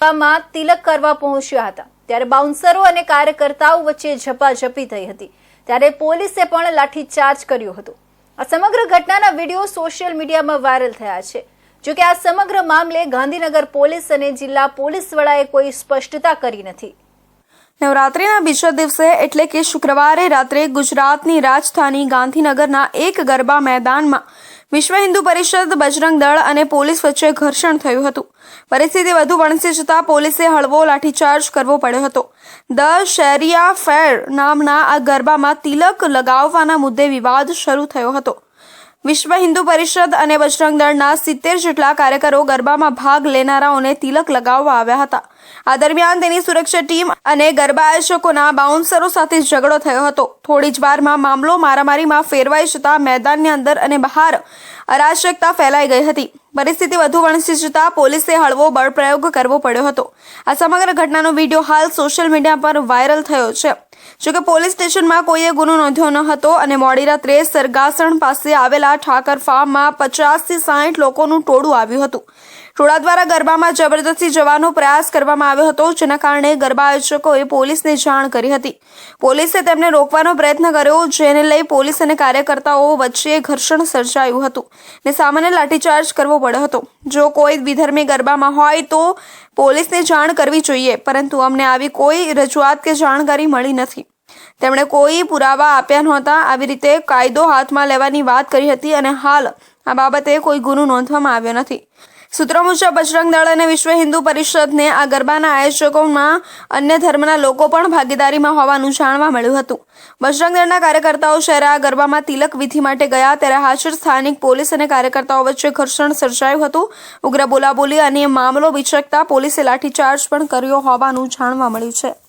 માં તિલક કરવા પહોંચ્યા હતા. ત્યારે બાઉન્સરો અને કાર્યકર્તાઓ વચ્ચે ઝપાઝપી થઈ હતી. ત્યારે પોલીસે પણ લાઠીચાર્જ કર્યો હતો. આ સમગ્ર ઘટનાના વીડિયો સોશિયલ મીડિયામાં વાયરલ થયા છે. જોકે આ સમગ્ર મામલે ગાંધીનગર પોલીસ અને જિલ્લા પોલીસ વડાએ કોઈ સ્પષ્ટતા કરી નથી. નવરાત્રિના બીજા દિવસે એટલે કે શુક્રવારે રાત્રે ગુજરાતની રાજધાની ગાંધીનગરના એક ગરબા મેદાનમાં વિશ્વ હિન્દુ પરિષદ, બજરંગ દળ અને પોલીસ વચ્ચે ઘર્ષણ થયું હતું. પરિસ્થિતિ વધુ વણસી જતા પોલીસે હળવો લાઠીચાર્જ કરવો પડ્યો હતો. ધ શેરિયા ફેર નામના આ ગરબામાં તિલક લગાવવાના મુદ્દે વિવાદ શરૂ થયો હતો. વિશ્વ હિન્દુ પરિષદ અને બજરંગ દળના સિત્તેર જેટલા કાર્યકરો ગરબામાં ભાગ લેનારાઓને તિલક લગાવવા આવ્યા હતા. આ દરમિયાન તેની સુરક્ષા ટીમ અને ગરબા આયોજકોના બાઉન્સરો સાથે ઝઘડો થયો હતો. થોડી જ વારમાં મામલો મારામારીમાં ફેરવાઈ જતા મેદાનની અંદર અને બહાર અરાજકતા ફેલાઈ ગઈ હતી. પરિસ્થિતિ વધુ વણસી જતા પોલીસે હળવો બળપ્રયોગ કરવો પડ્યો હતો. આ સમગ્ર ઘટનાનો વીડિયો હાલ સોશિયલ મીડિયા પર વાયરલ થયો છે. જોકે પોલીસ સ્ટેશનમાં કોઈએ ગુનો નોંધ્યો ન હતો અને મોડી રાત્રે સરગાસણ પાસે આવેલા ઠાકર ફાર્મમાં પચાસથી સાઠ લોકોનું ટોળું આવ્યું હતું. ટોળા દ્વારા ગરબામાં જબરદસ્તી જવાનો પ્રયાસ કરવામાં આવ્યો હતો, જેના કારણે ગરબા આયોજકોએ પોલીસને જાણ કરી હતી. પોલીસે તેમને રોકવાનો પ્રયત્ન કર્યો, જેને લઈ પોલીસ અને કાર્યકર્તાઓ વચ્ચે ઘર્ષણ સર્જાયું હતું ને સામાન્ય લાઠીચાર્જ કરવો પડ્યો હતો. જો કોઈ વિધર્મી ગરબામાં હોય તો પોલીસને જાણ કરવી જોઈએ, પરંતુ અમને આવી કોઈ રજૂઆત કે જાણકારી મળી નથી. તેમણે કોઈ પુરાવા આપ્યા નહોતા, આવી રીતે કાયદો હાથમાં લેવાની વાત કરી હતી અને હાલ આ બાબતે કોઈ ગુનો નોંધવામાં આવ્યો નથી. સૂત્રો મુજબ, બજરંગ દળ અને વિશ્વ હિન્દુ પરિષદને આ ગરબાના આયોજકોમાં અન્ય ધર્મના લોકો પણ ભાગીદારીમાં હોવાનું જાણવા મળ્યું હતું. બજરંગ દળના કાર્યકર્તાઓ શહેર આ ગરબામાં તિલક વિધિ માટે ગયા, ત્યારે હાજર સ્થાનિક પોલીસ અને કાર્યકર્તાઓ વચ્ચે ઘર્ષણ સર્જાયું હતું. ઉગ્ર બોલાબોલી અને મામલો વિચકતા પોલીસે લાઠીચાર્જ પણ કર્યો હોવાનું જાણવા મળ્યું છે.